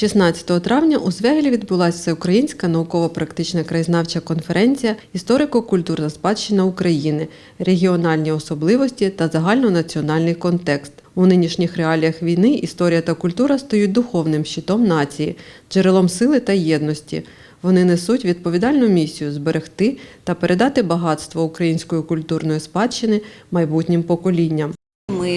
16 травня у Звягелі відбулася всеукраїнська науково-практична краєзнавча конференція Історико-культурна спадщина України, регіональні особливості та загальнонаціональний контекст. У нинішніх реаліях війни історія та культура стають духовним щитом нації, джерелом сили та єдності. Вони несуть відповідальну місію зберегти та передати багатство української культурної спадщини майбутнім поколінням.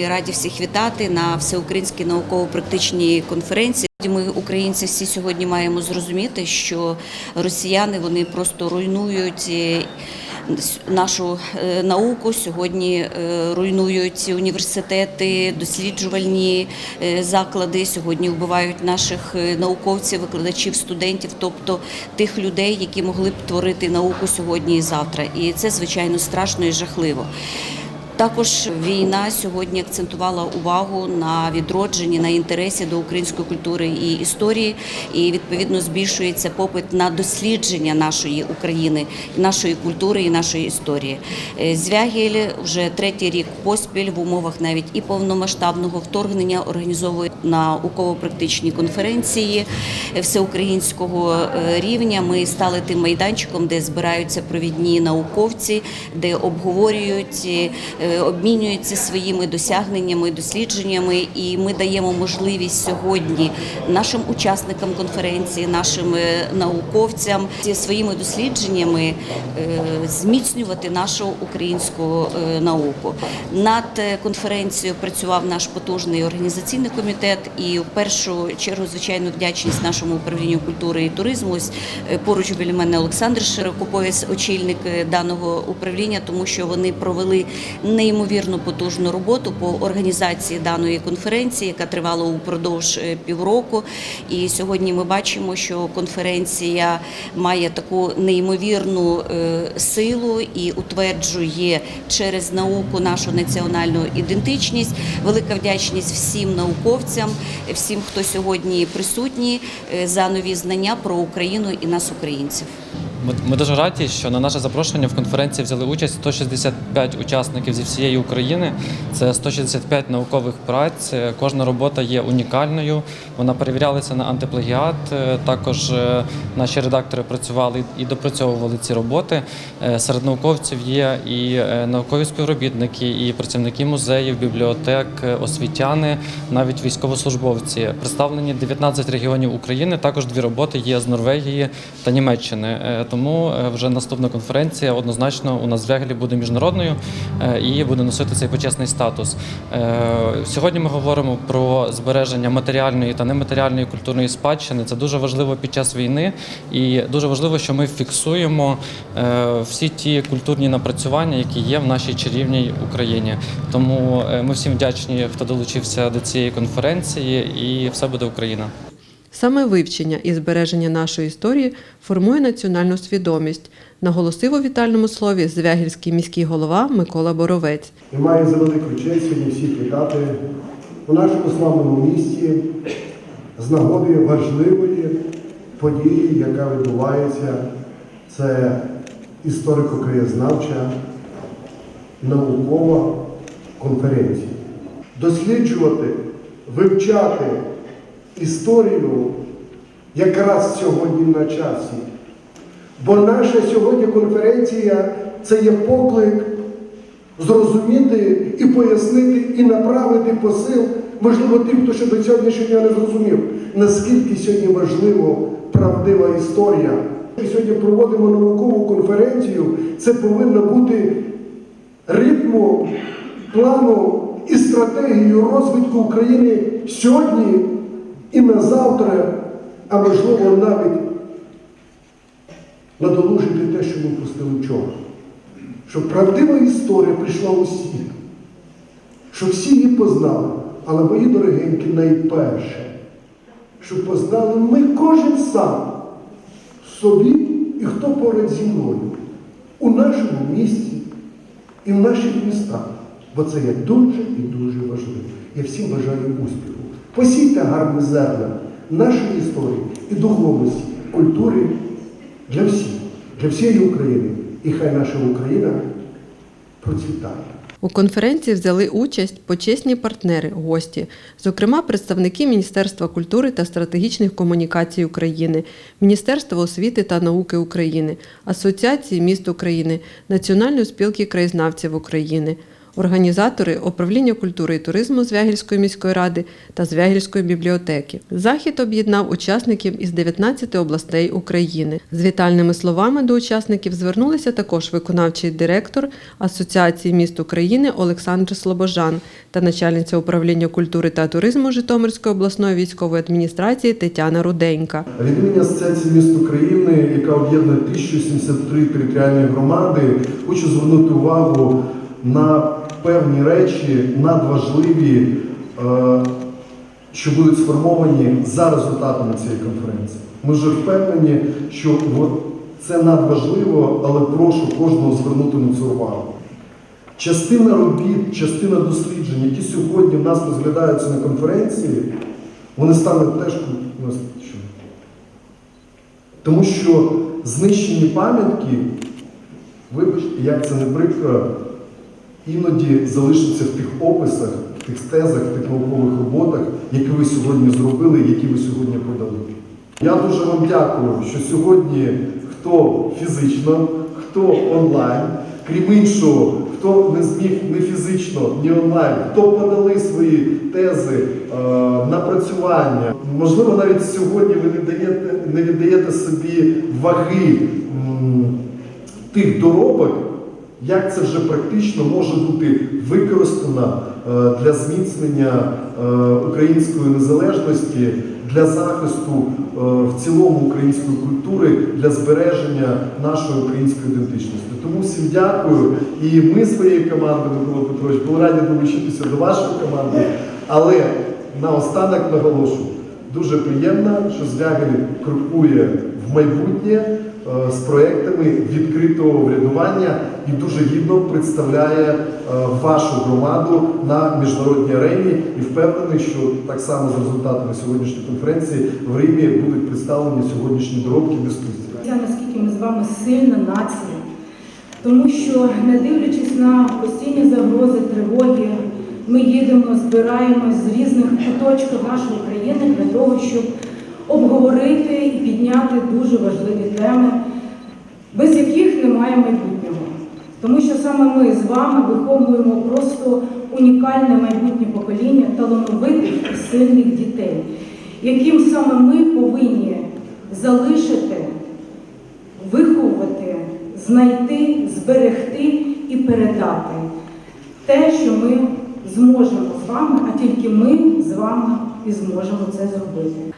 Раді всіх вітати на всеукраїнській науково-практичній конференції. Ми, українці, всі сьогодні маємо зрозуміти, що росіяни вони просто руйнують е, нашу е, науку. Сьогодні е, руйнують університети, досліджувальні заклади. Сьогодні вбивають наших науковців, викладачів, студентів, тобто тих людей, які могли б творити науку сьогодні і завтра. І це звичайно страшно і жахливо. Також війна сьогодні акцентувала увагу на відродженні, на інтересі до української культури і історії, і відповідно збільшується попит на дослідження нашої України, нашої культури і нашої історії. Е, Звягіль вже третій рік поспіль в умовах навіть і повномасштабного вторгнення організовує науково-практичні конференції всеукраїнського е, рівня. Ми стали тим майданчиком, де збираються провідні науковці, де обговорюють, е, обмінюються своїми досягненнями, дослідженнями, і ми даємо можливість сьогодні нашим учасникам конференції, нашим е, науковцям зі своїми дослідженнями е, зміцнювати нашу українську е, науку. Над е, конференцією працював наш потужний організаційний комітет, і в першу чергу, звичайно, вдячність нашому управлінню культури і туризму. Ось е, поруч біля мене Олександр Широкоповець, очільник е, даного управління, тому що вони провели неймовірно потужну роботу по організації даної конференції, яка тривала упродовж е, півроку. І сьогодні ми бачимо, що конференція має таку неймовірну е, силу і утверджує через науку нашу національну ідентичність. Велика вдячність всім науковцям, всім, хто сьогодні присутні е, за нові знання про Україну і нас, українців. Ми, дуже раді, що на наше запрошення в конференції взяли участь 165 учасників зі всієї України. Це 165 наукових праць. Е, Кожна робота є унікальною. Вона перевірялася на антиплагіат. Е, Також е, наші редактори працювали і допрацьовували ці роботи. Серед науковців є і наукові співробітники, і працівники музеїв, бібліотек, освітяни, навіть військовослужбовці. Представлені 19 регіонів України. Також дві роботи є з Норвегії та Німеччини. Тому е, вже наступна конференція однозначно у нас в буде міжнародною е, і буде носити цей почесний статус. Е, Сьогодні ми говоримо про збереження матеріальної та нематеріальної культурної спадщини. Це дуже важливо під час війни, і дуже важливо, що ми фіксуємо всі ті культурні напрацювання, які є в нашій чарівній Україні. Тому ми всім вдячні, хто долучився до цієї конференції, і все буде Україна. Саме вивчення і збереження нашої історії формує національну свідомість, наголосив у вітальному слові Звягільський міський голова Микола Боровець. І маю за велику честь сьогодні всіх вітати у нашому славному місті з нагоди важливої події, яка відбувається. Це історико-краєзнавча наукова конференція. Досліджувати, вивчати історію якраз сьогодні на часі. Бо наша сьогодні конференція це є поклик зрозуміти і пояснити, і направити посил, можливо, тим, хто ще до сьогоднішнього не зрозумів, наскільки сьогодні важливо правдива історія. Ми сьогодні проводимо наукову конференцію, це повинно бути ритмом, планом і стратегією розвитку України сьогодні і на завтра, а можливо навіть надолужити те, що ми пустили вчора. Щоб правдива історія прийшла у світ, щоб всі її познали, але мої дорогенькі, найперше, щоб познали ми кожен сам собі і хто поряд зі мною у нашому місті і в наших містах. Бо це є дуже і дуже важливо. Я всім бажаю успіху. Посійте гарні зерна нашої історії і духовності, культури для всіх, для всієї України. І хай наша Україна процвітає. У конференції взяли участь почесні партнери, гості, зокрема представники Міністерства культури та стратегічних комунікацій України, Міністерства освіти та науки України, Асоціації міст України, Національної спілки краєзнавців України. Організатори управління культури і туризму Звягільської міської ради та Звягільської бібліотеки. Захід об'єднав учасників із 19 областей України. З вітальними словами до учасників звернулися також виконавчий директор Асоціації міст України Олександр Слобожан та начальниця управління культури та туризму Житомирської обласної військової адміністрації Тетяна Руденька. Від імені Асоціації міст України, яка об'єднує 1073 територіальні громади, хочу звернути увагу на певні речі надважливі, е, що будуть сформовані за результатами цієї конференції. Ми вже впевнені, що це надважливо, але прошу кожного звернути на це увагу. Частина робіт, частина досліджень, які сьогодні в нас розглядаються на конференції, вони стануть теж у? Тому що знищені пам'ятки, вибачте, як це не прикро, іноді залишаться в тих описах, в тих стезах, в тих наукових роботах, які ви сьогодні зробили, які ви сьогодні подали. Я дуже вам дякую, що сьогодні хто фізично, хто онлайн, крім іншого, хто не зміг не фізично, ні онлайн, хто подали свої тези, е, напрацювання. Можливо, навіть сьогодні ви не даєте, не віддаєте собі ваги тих доробок, як це вже практично може бути використано е, для зміцнення е, української незалежності, для захисту е, в цілому української культури, для збереження нашої української ідентичності. Тому всім дякую. І ми своєю командою, Микола Петрович, були раді долучитися до вашої команди. Але наостанок наголошую, дуже приємно, що Звягель крокує в майбутнє з проектами відкритого врядування і дуже гідно представляє е, вашу громаду на міжнародній арені і впевнений, що так само за результатами сьогоднішньої конференції в Римі будуть представлені сьогоднішні доробки дискусії. Це наскільки ми з вами сильна нація, тому що не дивлячись на постійні загрози, тривоги, ми їдемо, збираємось з різних куточків нашої країни для того, щоб обговорити і підняти дуже важливі теми, без яких немає майбутнього. Тому що саме ми з вами виховуємо просто унікальне майбутнє покоління талановитих і сильних дітей, яким саме ми повинні залишити виховувати, знайти, зберегти і передати те, що ми зможемо з вами, а тільки ми з вами і зможемо це зробити.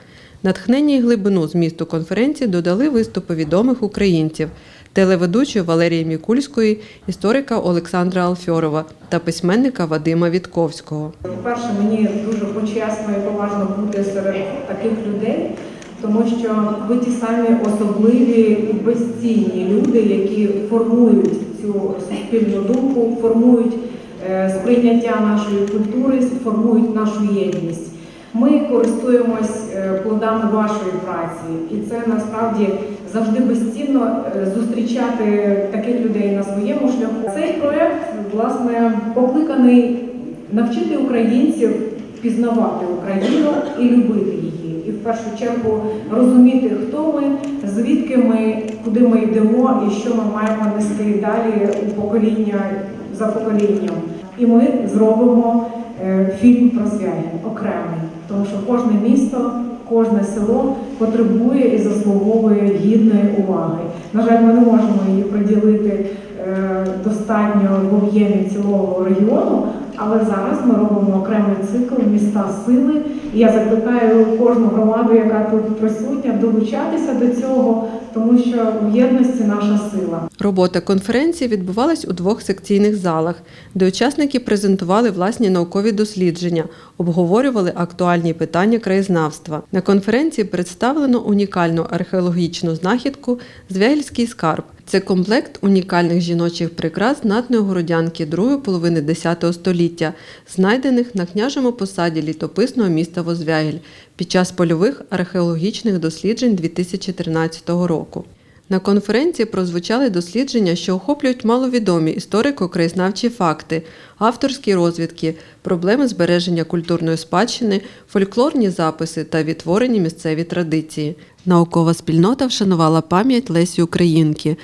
Натхнення і глибину змісту конференції додали виступи відомих українців, телеведучої Валерії Мікульської, історика Олександра Алфьорова та письменника Вадима Вітковського. По-перше, мені дуже почесно і поважно бути серед таких людей, тому що ви ті самі особливі і безцінні люди, які формують цю суспільну думку, формують е, сприйняття нашої культури, формують нашу єдність. Ми користуємось плодами вашої праці, і це насправді завжди безцінно е, зустрічати таких людей на своєму шляху. Цей проект власне покликаний навчити українців пізнавати Україну і любити її, і в першу чергу розуміти, хто ми, звідки ми, куди ми йдемо і що ми маємо нести далі у покоління за поколінням. І ми зробимо е, фільм про Звягіль окремий, тому що кожне місто, кожне село потребує і заслуговує гідної уваги. На жаль, ми не можемо її приділити е, достатньо в об'ємі цілого регіону, але зараз ми робимо окремий цикл міста сили. Я закликаю кожну громаду, яка тут присутня, долучатися до цього, тому що в єдності наша сила. Робота конференції відбувалась у двох секційних залах, де учасники презентували власні наукові дослідження, обговорювали актуальні питання краєзнавства. На конференції представлено унікальну археологічну знахідку Звягільський скарб. Це комплект унікальних жіночих прикрас знатної городянки другої половини X століття, знайдених на княжому посаді літописного міста Возвягіль під час польових археологічних досліджень 2013 року. На конференції прозвучали дослідження, що охоплюють маловідомі історико-краєзнавчі факти, авторські розвідки, проблеми збереження культурної спадщини, фольклорні записи та відтворені місцеві традиції. Наукова спільнота вшанувала пам'ять Лесі Українки,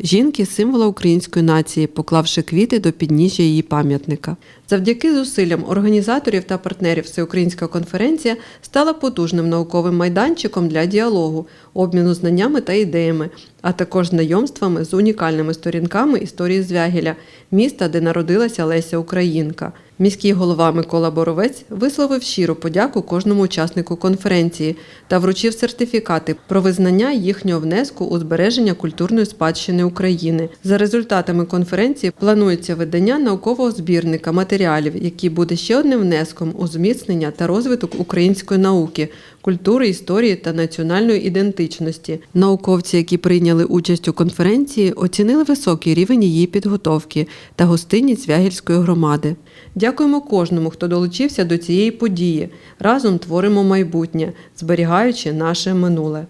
жінки символа української нації, поклавши квіти до підніжжя її пам'ятника. Завдяки зусиллям організаторів та партнерів Всеукраїнська конференція стала потужним науковим майданчиком для діалогу, обміну знаннями та ідеями, а також знайомствами з унікальними сторінками історії Звягеля, міста, де народилася Леся Українка. Міський голова Микола Боровець висловив щиру подяку кожному учаснику конференції та вручив сертифікати про визнання їхнього внеску у збереження культурної спадщини України. За результатами конференції планується видання наукового збірника матеріалів, який буде ще одним внеском у зміцнення та розвиток української науки, культури, історії та національної ідентичності. Науковці, які прийняли участь у конференції, оцінили високий рівень її підготовки та гостинність Вягільської громади. Дякуємо кожному, хто долучився до цієї події. Разом творимо майбутнє, зберігаючи наше минуле.